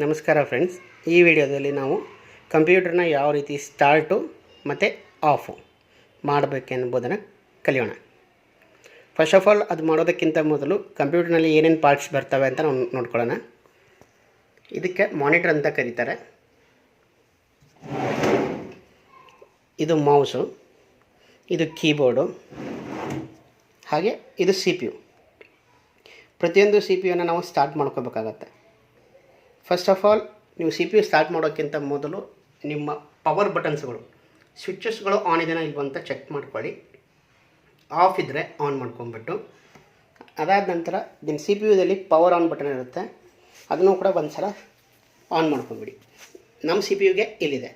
ನಮಸ್ಕಾರ ಫ್ರೆಂಡ್ಸ್. ಈ ವಿಡಿಯೋದಲ್ಲಿ ನಾವು ಕಂಪ್ಯೂಟರ್ನ ಯಾವ ರೀತಿ ಸ್ಟಾರ್ಟು ಮತ್ತು ಆಫು ಮಾಡಬೇಕೆಂಬುದನ್ನು ಕಲಿಯೋಣ. ಫಸ್ಟ್ ಆಫ್ ಆಲ್ ಅದು ಮಾಡೋದಕ್ಕಿಂತ ಮೊದಲು ಕಂಪ್ಯೂಟರ್ನಲ್ಲಿ ಏನೇನು ಪಾರ್ಟ್ಸ್ ಬರ್ತವೆ ಅಂತ ನಾವು ನೋಡ್ಕೊಳ್ಳೋಣ. ಇದಕ್ಕೆ ಮಾನಿಟರ್ ಅಂತ ಕರೀತಾರೆ. ಇದು ಮೌಸು ಇದು ಕೀಬೋರ್ಡು ಹಾಗೆ ಇದು ಸಿ ಪಿ ಯು ಪ್ರತಿಯೊಂದು ಸಿ ಪಿ ಯುನ ನಾವು ಸ್ಟಾರ್ಟ್ ಮಾಡ್ಕೋಬೇಕಾಗತ್ತೆ. ಫಸ್ಟ್ ಆಫ್ ಆಲ್ ನೀವು ಸಿ ಪಿ ಯು ಸ್ಟಾರ್ಟ್ ಮಾಡೋಕ್ಕಿಂತ ಮೊದಲು ನಿಮ್ಮ ಪವರ್ ಬಟನ್ಸ್ಗಳು ಸ್ವಿಚಸ್ಗಳು ಆನ್ ಇದೆಯಾ ಇಲ್ವ ಅಂತ ಚೆಕ್ ಮಾಡ್ಕೊಳ್ಳಿ. ಆಫ್ ಇದ್ದರೆ ಆನ್ ಮಾಡ್ಕೊಂಬಿಟ್ಟು ಅದಾದ ನಂತರ ನಿಮ್ಮ ಸಿ ಪಿ ಯುದಲ್ಲಿ ಪವರ್ ಆನ್ ಬಟನ್ ಇರುತ್ತೆ. ಅದನ್ನು ಕೂಡ ಒಂದು ಸಲ ಆನ್ ಮಾಡ್ಕೊಂಬಿಡಿ ನಮ್ಮ ಸಿ ಪಿ ಯುಗೆ ಇಲ್ಲಿದೆ.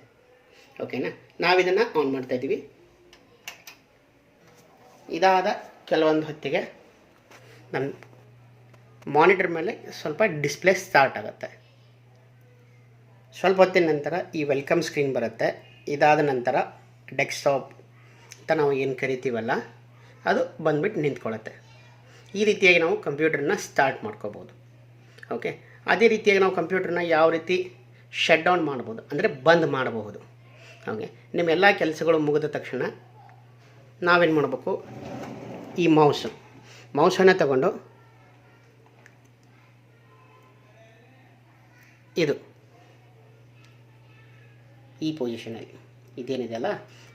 ಓಕೆನಾ ನಾವಿದನ್ನು ಆನ್ ಮಾಡ್ತಾಯಿದ್ದೀವಿ ಇದಾದ ಕೆಲವೊಂದು ಹೊತ್ತಿಗೆ ನನ್ನ ಮಾನಿಟರ್ ಮೇಲೆ ಸ್ವಲ್ಪ ಡಿಸ್ಪ್ಲೇ ಸ್ಟಾರ್ಟ್ ಆಗುತ್ತೆ. ಸ್ವಲ್ಪ ಹೊತ್ತಿನ ನಂತರ ಈ ವೆಲ್ಕಮ್ ಸ್ಕ್ರೀನ್ ಬರುತ್ತೆ. ಇದಾದ ನಂತರ ಡೆಸ್ಕ್ಟಾಪ್ ಅಂತ ನಾವು ಏನು ಕರಿತೀವಲ್ಲ, ಅದು ಬಂದ್ಬಿಟ್ಟು ನಿಂತ್ಕೊಳ್ಳುತ್ತೆ. ಈ ರೀತಿಯಾಗಿ ನಾವು ಕಂಪ್ಯೂಟರ್ನ ಸ್ಟಾರ್ಟ್ ಮಾಡ್ಕೋಬೋದು ಓಕೆ? ಅದೇ ರೀತಿಯಾಗಿ ನಾವು ಕಂಪ್ಯೂಟರ್ನ ಯಾವ ರೀತಿ ಶಟ್ ಡೌನ್ ಮಾಡ್ಬೋದು, ಅಂದರೆ ಬಂದ್ ಮಾಡಬಹುದು. ಓಕೆ? ನಿಮ್ಮ ಎಲ್ಲ ಕೆಲಸಗಳು ಮುಗಿದ ತಕ್ಷಣ ನಾವೇನು ಮಾಡಬೇಕು? ಈ ಮೌಸು ಮೌಸನ್ನು ತಗೊಂಡು ಇದು. ಈ ಪೊಸಿಷನಲ್ಲಿ ಇದೇನಿದೆಯಲ್ಲ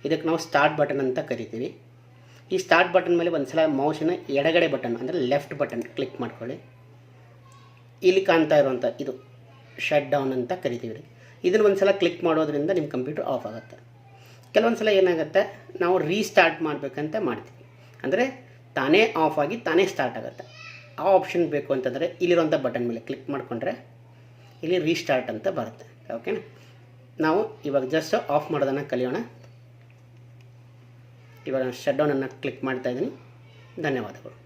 ಇದಕ್ಕೆ ನಾವು ಸ್ಟಾರ್ಟ್ ಬಟನ್ ಅಂತ ಕರಿತೀವಿ. ಈ ಸ್ಟಾರ್ಟ್ ಬಟನ್ ಮೇಲೆ ಒಂದು ಸಲ ಮೌಸಿನ ಎಡಗಡೆ ಬಟನ್ ಅಂದರೆ ಲೆಫ್ಟ್ ಬಟನ್ ಕ್ಲಿಕ್ ಮಾಡ್ಕೊಳ್ಳಿ. ಇಲ್ಲಿ ಕಾಣ್ತಾ ಇರುವಂಥ ಇದು ಶಟ್ ಡೌನ್ ಅಂತ ಕರಿತೀವಿ ರೀ. ಇದನ್ನು ಒಂದು ಸಲ ಕ್ಲಿಕ್ ಮಾಡೋದ್ರಿಂದ ನಿಮ್ಮ ಕಂಪ್ಯೂಟರ್ ಆಫ್ ಆಗುತ್ತೆ. ಕೆಲವೊಂದು ಸಲ ಏನಾಗುತ್ತೆ? ನಾವು ರೀಸ್ಟಾರ್ಟ್ ಮಾಡಬೇಕಂತ ಮಾಡ್ತೀವಿ. ಅಂದರೆ ತಾನೇ ಆಫ್ ಆಗಿ ತಾನೇ ಸ್ಟಾರ್ಟ್ ಆಗುತ್ತೆ. ಆ ಆಪ್ಷನ್ ಬೇಕು ಅಂತಂದರೆ ಇಲ್ಲಿರುವಂಥ ಬಟನ್ ಮೇಲೆ ಕ್ಲಿಕ್ ಮಾಡಿಕೊಂಡ್ರೆ ಇಲ್ಲಿ ರೀಸ್ಟಾರ್ಟ್ ಅಂತ ಬರುತ್ತೆ. ಓಕೆನಾ ನಾವು ಇವಾಗ ಜಸ್ಟ್ ಆಫ್ ಮಾಡೋದನ್ನು ಕಲಿಯೋಣ. ಇವಾಗ ಶಟ್ ಡೌನನ್ನು ಕ್ಲಿಕ್ ಮಾಡ್ತಾ ಇದ್ದೀನಿ. ಧನ್ಯವಾದಗಳು.